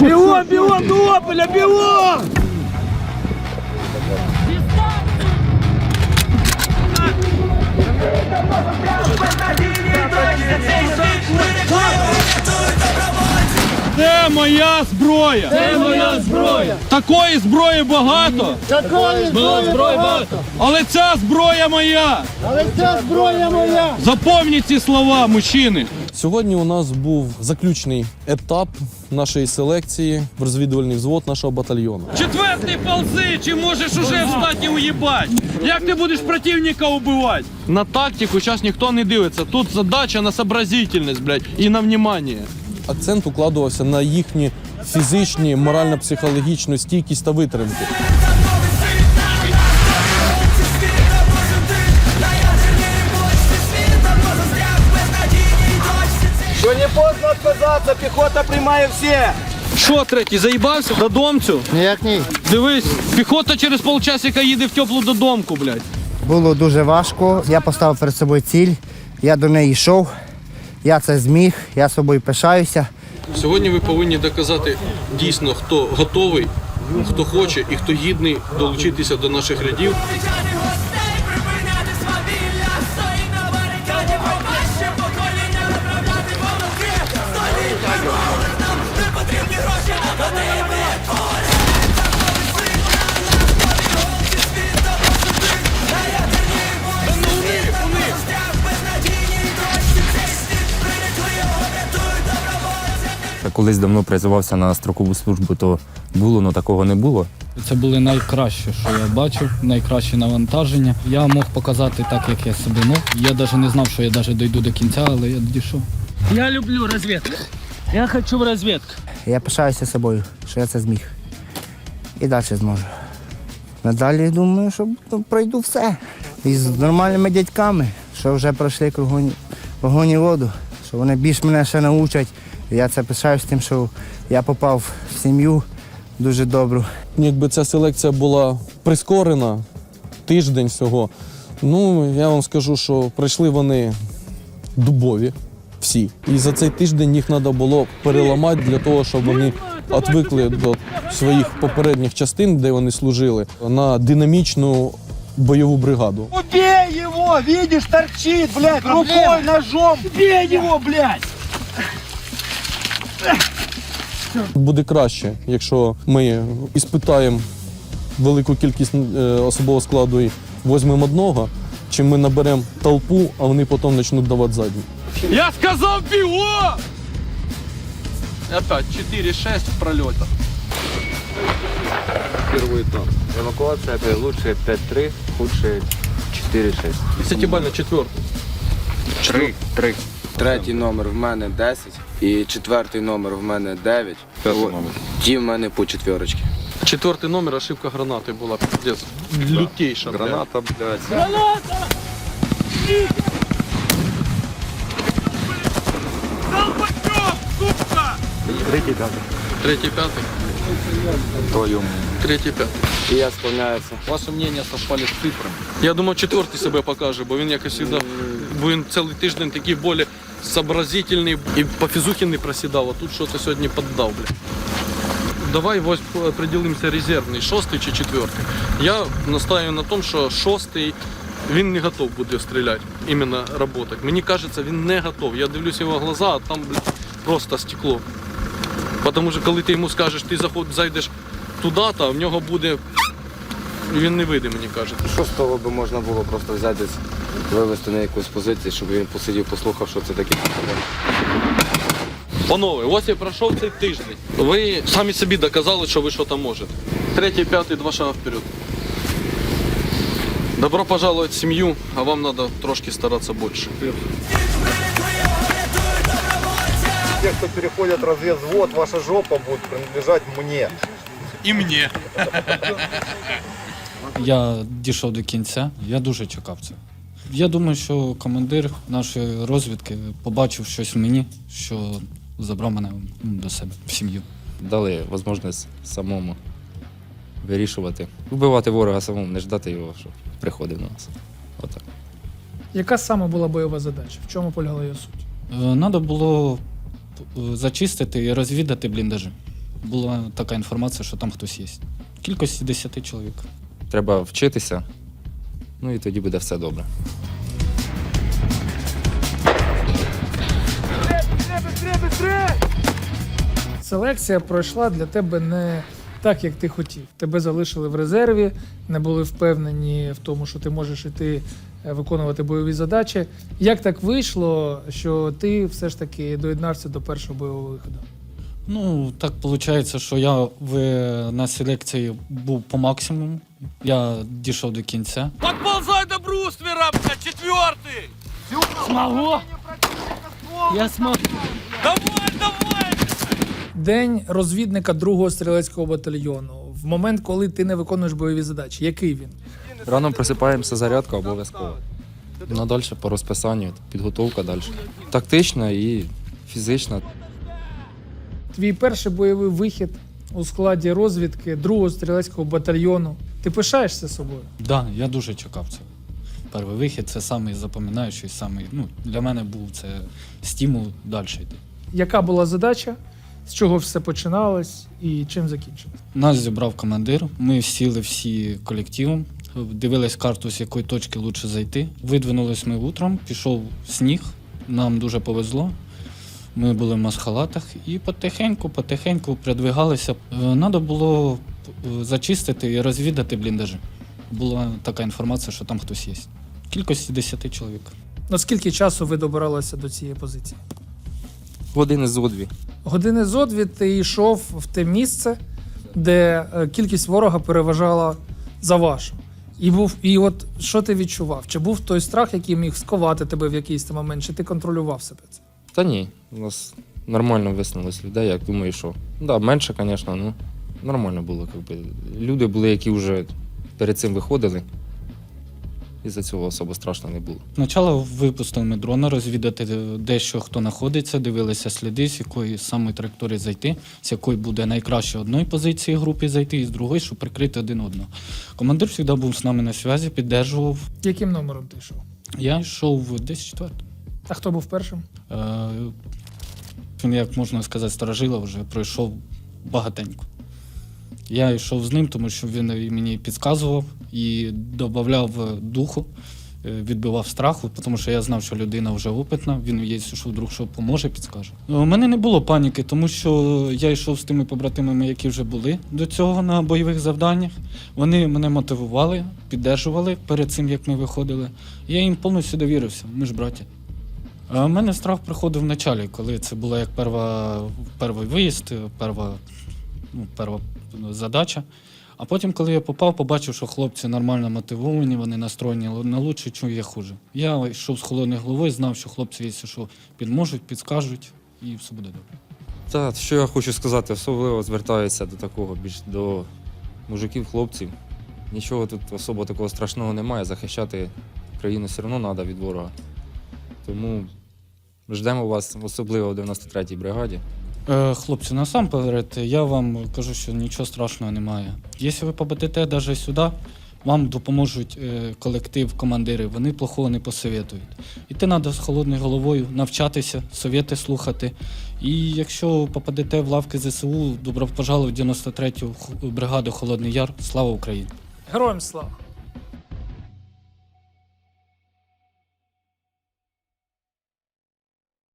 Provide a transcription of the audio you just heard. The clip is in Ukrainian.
Бігом, бігом до опеля, бігом! Це моя зброя! Це моя зброя! Такої зброї багато, Такої зброї багато! але ця зброя моя! Але ця зброя моя! Запомніть ці слова, мужчини! Сьогодні у нас був заключний етап нашої селекції в розвідувальний взвод нашого батальйону. Четвертий ползи, чи можеш уже встати і уїбать? Як ти будеш противника убивати? На тактику зараз ніхто не дивиться. Тут задача на сообразительність, блядь, і на внимание. Акцент укладувався на їхні фізичні, морально-психологічну стійкість та витримку. Відказатися, піхота приймає всіх! Що, третій, заїбався? Додомцю? Ніяк ні. Дивись, піхота через полчасика їде в теплу додомку, блядь. Було дуже важко. Я поставив перед собою ціль, я до неї йшов, я це зміг, я собою пишаюся. Сьогодні ви повинні доказати дійсно, хто готовий, хто хоче і хто гідний долучитися до наших рядів. Колись давно призивався на строкову службу, то було, але такого не було. Це були найкращі, що я бачив, найкращі навантаження. Я мог показати так, як я себе мог. Я навіть не знав, що я навіть дойду до кінця, але я дійшов. Я люблю розвідку. Я хочу в розвідку. Я пишаюся собою, що я це зміг. І далі зможу. Надалі думаю, що ну, пройду все. І з нормальними дядьками, що вже пройшли вогонь і воду, що вони більш мене ще научать. Я це пишаюсь тим, що я попав в сім'ю дуже добру. Якби ця селекція була прискорена тиждень всього, ну я вам скажу, що прийшли вони дубові всі. І за цей тиждень їх треба було переламати для того, щоб вони відвикли до своїх попередніх частин, де вони служили, на динамічну бойову бригаду. Убей его! Видишь, торчит, блядь, рукой, ножом! Бей его, блядь! Буде краще, якщо ми іспитаємо велику кількість е, особового складу і візьмемо одного, чим ми наберемо толпу, а вони потім почнуть давати задні. Я сказав бігом! Опять 4-6 в прольотах. Эвакуация это лучшие 5-3, худшие 4-6. Десятибально четвертий. Три. Три. Третій номер в мене 10 і четвертий номер в мене 9. Ті в мене по четверочці. Четвертий номер, ошибка гранати була. Пиздец. Лютейша. Граната, блядь. Третій, п'ятий. Твою. Третій, п'ятий. І я склоняюся. Ваше мнение совпали з цифрами. Я думав, четвертий себе покаже, бо він якось сюди, бо він цілий тиждень такий більш сообразительний і по фізухі не просідав, а тут щось сьогодні піддав, бля. Давай ось определимося резервний, шостий чи четвертий. Я настаю на тому, що шостий він не готов буде стріляти, іменно працювати. Мені кажеться, він не готов. Я дивлюсь його глаза, а там бля, просто стекло. Тому що коли ти йому скажеш, ти заход, зайдеш туди, то в нього буде. Він не вийде, мені кажуть. Що з того би можна було просто взяти, вивести на якусь позицію, щоб він посидів, послухав, що це таке. Панове, ось я пройшов цей тиждень. Ви самі собі доказали, що ви щось можете. Третій, п'ятий, два шага вперед. Добро пожаловать в сім'ю, а вам треба трошки старатися більше. Те, кто переходит разведвзвод, ваша жопа будет принадлежать мне. І мені. Я дійшов до кінця, я дуже чекав це. Я думаю, що командир нашої розвідки побачив щось в мені, що забрав мене ну, до себе в сім'ю. Дали можливість самому вирішувати. Вбивати ворога самому, не ждати його, щоб приходив на нас. Отак. Яка саме була бойова задача? В чому полягала її суть? Треба було е, зачистити і розвідати бліндажі. Була така інформація, що там хтось є. Кількості 10 чоловік. Треба вчитися, ну і тоді буде все добре. Селекція пройшла для тебе не так, як ти хотів. Тебе залишили в резерві, не були впевнені в тому, що ти можеш іти е, виконувати бойові задачі. Як так вийшло, що ти все ж таки доєднався до першого бойового виходу? Ну, так виходить, що я в, на селекції був по максимуму. Я дійшов до кінця. Подползай бруствера, блядь, четвертый! Смогу! Я смогу. Давай, давай! День розвідника другого стрілецького батальйону. В момент, коли ти не виконуєш бойові задачі. Який він? Рано просипаємося, зарядка обов'язково. Ну, далі по розписанню, підготовка далі. Тактична і фізична. Твій перший бойовий вихід у складі розвідки другого стрілецького батальйону. Ти пишаєшся собою? Так, да, я дуже чекав цього. Перший вихід це самий запам'ятаючий, самий, ну, для мене був це стимул далі йти. Яка була задача? З чого все починалось і чим закінчилось? Нас зібрав командир, ми сіли всі колективом, дивились карту, з якої точки краще зайти. Видвинулись ми утром, пішов сніг, нам дуже повезло. Ми були в масхалатах і потихеньку, потихеньку придвигалися. Треба було е, зачистити і розвідати бліндажі. Була така інформація, що там хтось є. Кількості 10 чоловік. Наскільки часу ви добиралися до цієї позиції? Години зо дві. Години зо дві ти йшов в те місце, де е, кількість ворога переважала за вашу. І був, і от що ти відчував? Чи був той страх, який міг сковати тебе в якийсь момент, чи ти контролював себе це? Та ні, у нас нормально висунулось людей, як думаю, що. Да, менше, звісно, ну нормально було. Якби. Люди були, які вже перед цим виходили. І за цього особо страшно не було. Спочатку випустили ми дрона розвідати, де що хто знаходиться, дивилися сліди, з якої саме траєкторії зайти, з якої буде найкраще одної позиції групи зайти, і з другої, щоб прикрити один одного. Командир завжди був з нами на зв'язі, піддержував. Яким номером ти йшов? Я йшов десь четвертий. А хто був першим? Е, Він, як можна сказати, старожила вже пройшов багатенько. Я йшов з ним, тому що він мені підказував і додавав духу, е, відбивав страху, тому що я знав, що людина вже опитна, він є, що вдруг що поможе, підскаже. Е, У мене не було паніки, тому що я йшов з тими побратимами, які вже були до цього на бойових завданнях. Вони мене мотивували, піддержували перед цим, як ми виходили. Я їм повністю довірився, ми ж браття. У мене страх приходив в началі, коли це була як перва, перший виїзд, перва, ну, перва задача. А потім, коли я попав, побачив, що хлопці нормально мотивовані, вони настроєні на лучше, чую я хуже. Я йшов з холодною головою, знав, що хлопці, якщо що, підможуть, підскажуть, і все буде добре. Та, що я хочу сказати, особливо звертаюся до такого, більш до мужиків, хлопців. Нічого тут особо такого страшного немає. Захищати країну все одно треба від ворога. Тому ждемо вас, особливо в 93-й бригаді. Е, хлопці, насамперед, я вам кажу, що нічого страшного немає. Якщо ви попадете навіть сюди, вам допоможуть е, колектив, командири, вони плохого не посоветують. Іти треба з холодною головою, навчатися, совєти слухати. І якщо попадете в лавки ЗСУ, добро пожаловать в 93-ю бригаду Холодний Яр. Слава Україні! Героям слава!